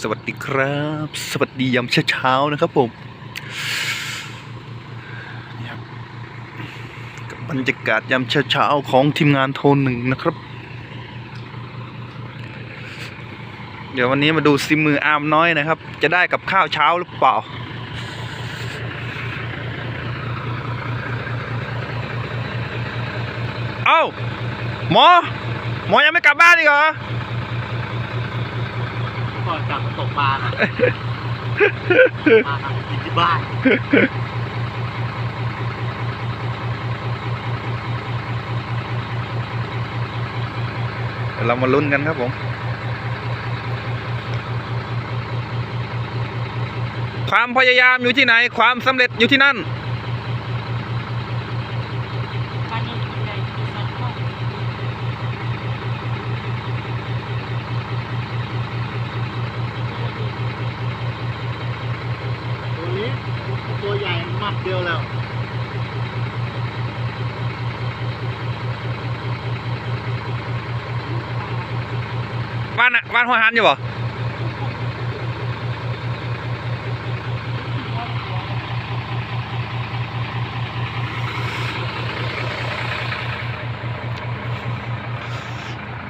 สวัสดีครับ สวัสดียามเช้าๆนะครับผมบกับบรรยากาศยามเช้าๆของทีมงานโทนหนึ่งนะครับ เดี๋ยววันนี้มาดูซิมืออามน้อยนะครับ จะได้กับข้าวเช้าหรือเปล่าเอ้าหมอ หมอยังไม่กลับบ้านอีกเหรอ กลับมาตกปลาน่ะปลาทำกินที่บ้านเรามาลุ้นกันครับผม ความพยายามอยู่ที่ไหน ความสำเร็จอยู่ที่นั่นนี้กินอะไรกินซอสข้าว ตัวนี้ตัวใหญ่ มัดเดียวแล้วบ้านอะบ้านหัวหันอยู่บ่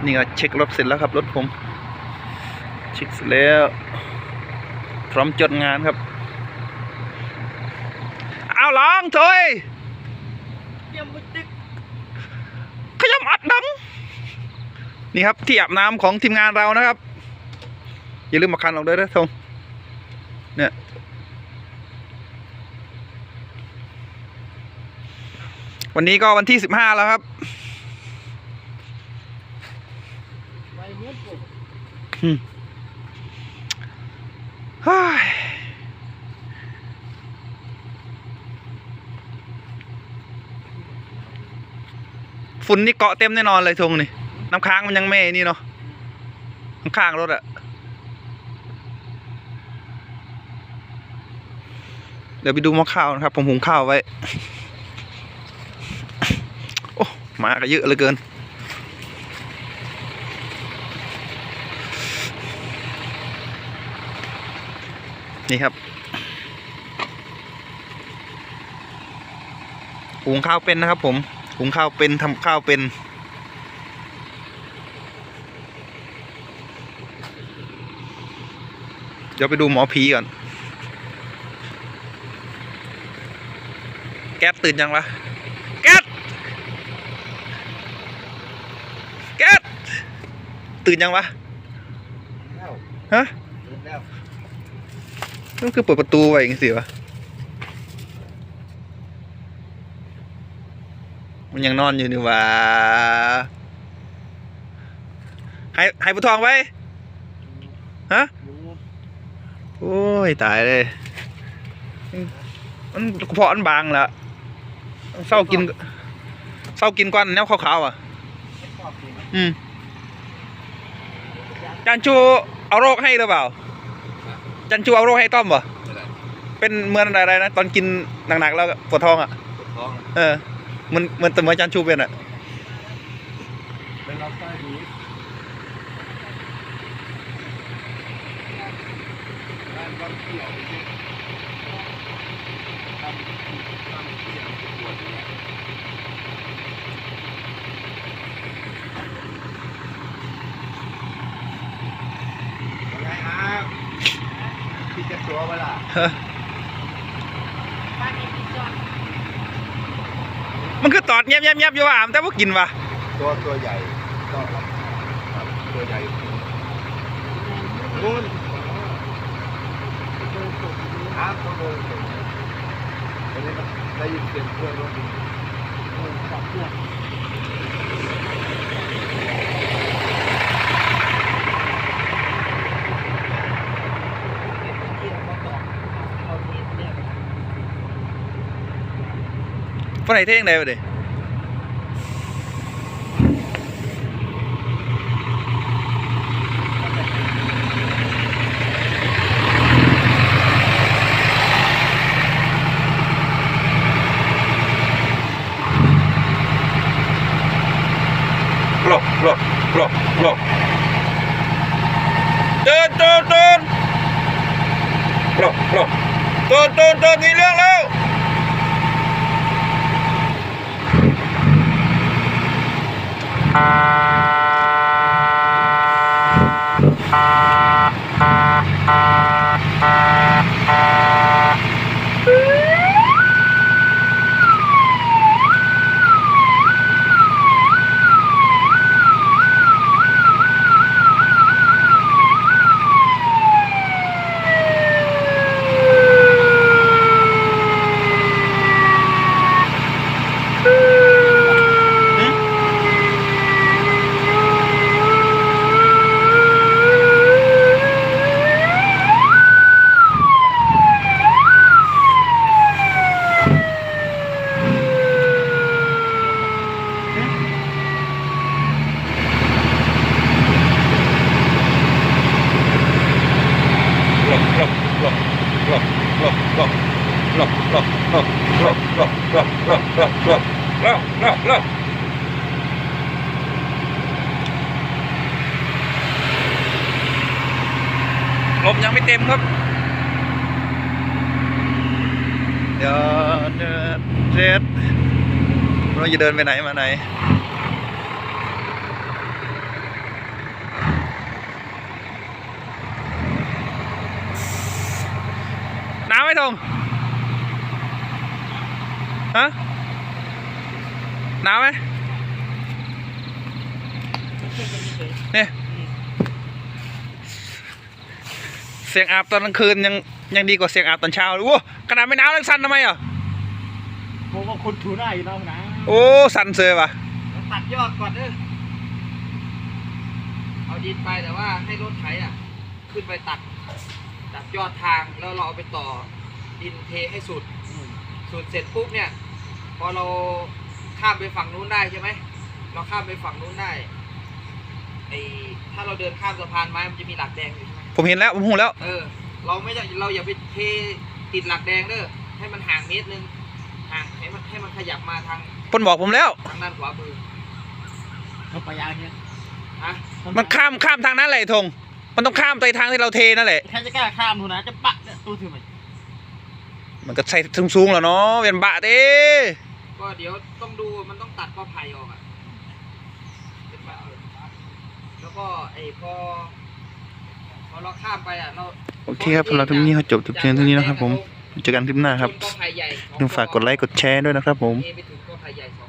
นี่ก็เช็ครถเสร็จแล้วครับรถผม เช็คเสร็จแล้ว พร้อมจดงานครับ เอาลองถอยเยี่ยมมุติ๊กขยำอัดดังนี่ครับที่อาบน้ำของทีมงานเรานะครับ อย่าลืมมาคันออกด้วยนะทงเนี่ยวันนี้ก็วันที่สิบห้าแล้วครับไปเงี้ยปุ๊บอืมเฮ้ย ฝุ่นนี่เกาะเต็มแน่นอนเลยทงนี่น้ำค้างมันยังไม่นี่เนาะข้างรถอะเดี๋ยวไปดูหม้อข้าวนะครับ ผมหุงข้าวไว้ โอ้หมาก็เยอะเหลือเกิน นี่ครับหุงข้าวเป็นนะครับผม หุงข้าวเป็นทำข้าวเป็น เดี๋ยวไปดูหมอผีก่อน แก๊สตื่นยังวะ แก๊ส แก๊ส ตื่นยังวะแล้วฮะเริ่มแล้วนั่นคือเปิดประตูไว้อย่างงี้สิวะ มันยังนอนอยู่นี่หว่าให้ให้ผู้ทองไว้ฮะหมูโอ้ยตายเลยมันกระเพาะมันบางละเศร้ากินเศร้ากินก้อนแนวขาวๆอะไม่ชอบกินอืมจันจูเอาโรคให้หรือเปล่า จันจูเอาโรคให้ต้อมป่ะอะไรเป็นเหมือนอะไรนะ ตอนกินหนักๆแล้วปวดท้องอะปวดท้องเออ มันมือนแต่เหมือนจันชูเป็นอะเป็นรับใต้ดีบ้านบ้านเที่ยวทำทำเที่ยวปวดเนี่ยไงครับพี่จะตัวเวลา บ้านนี้กินซอส มันคือตอดเงียบๆๆอยู่ว่าอามแต่ว่ากินว่ะตัวตัวใหญ่ก็ตัวใหญ่นู่นครับต้องเดินตอนนี้ได้ยินเสียงเครื่องรถขับเครื่อง phải này thế này rồi để Blok, blok, blok, blok. Tơn, tơn, tơn. Blok, blok. Tơn, tơn, tơn, nghỉ lương lâu. Música ลมยังไม่เต็มครับ เดี๋ยวเดินเจ็ดเราจะเดินไปไหนมาไหนหนาวไหมทงฮะหนาวไหมเนี่ยเสียงอาบตอนกลางคืนยังยังดีกว่าเสียงอาบตอนเช้าเลยโอ้ขนาดไม่หนาวแล้วสั่นทำไมอะผมว่าคนถูหน้าอยู่น้องนะโอ้สั่นเซยว่ะตัดยอดก่อนเด้อเอาดินไปแต่ว่าให้รถไถอะ ขึ้นไปตัดตัดยอดทางแล้วเราเอาไปต่อดินเทให้สุดสุดเสร็จปุ๊บเนี่ย พอเราข้ามไปฝั่งนู้นได้ใช่ไหมเราข้ามไปฝั่งนู้นได้ไอถ้าเราเดินข้ามสะพานไม้มันจะมีหลักแดงอยู่ใช่ไหม ผมเห็นแล้วผมหูแล้ว เออ เราไม่ได้เราอย่าไปเทติดหลักแดงเด้อให้มันห่างเมตรนึงห่างให้มันให้มันขยับมาทางเพ่นบอกผมแล้ว ทางด้านขวามือเขาไปยางเนี่ยฮะมันข้ามข้ามทางนั้นแหละไอ้ธงมันต้องข้ามไปทางที่เราเทนั่นแหละใครจะกล้าข้ามทุนนะ จะปะเนี่ยตู้ถือไหมมันก็ใส่สูงๆแล้วเนาะเป็นบะเด้ก็เดี๋ยวต้องดูมันต้องตัดกอไผ่ออกอะเป็นแบบแล้วก็ไอ้พอพอ เราข้ามไปอะเราโอเคครับสำหรับคลิปนี้เขาจบจบเพียงเท่านี้นะครับผมเจอกันคลิปหน้าครับชนกอไผ่ใหญ่สองอย่าลืมฝากกดไลค์กดแชร์ด้วยนะครับผมเทไปถึงกอไผ่ใหญ่สอง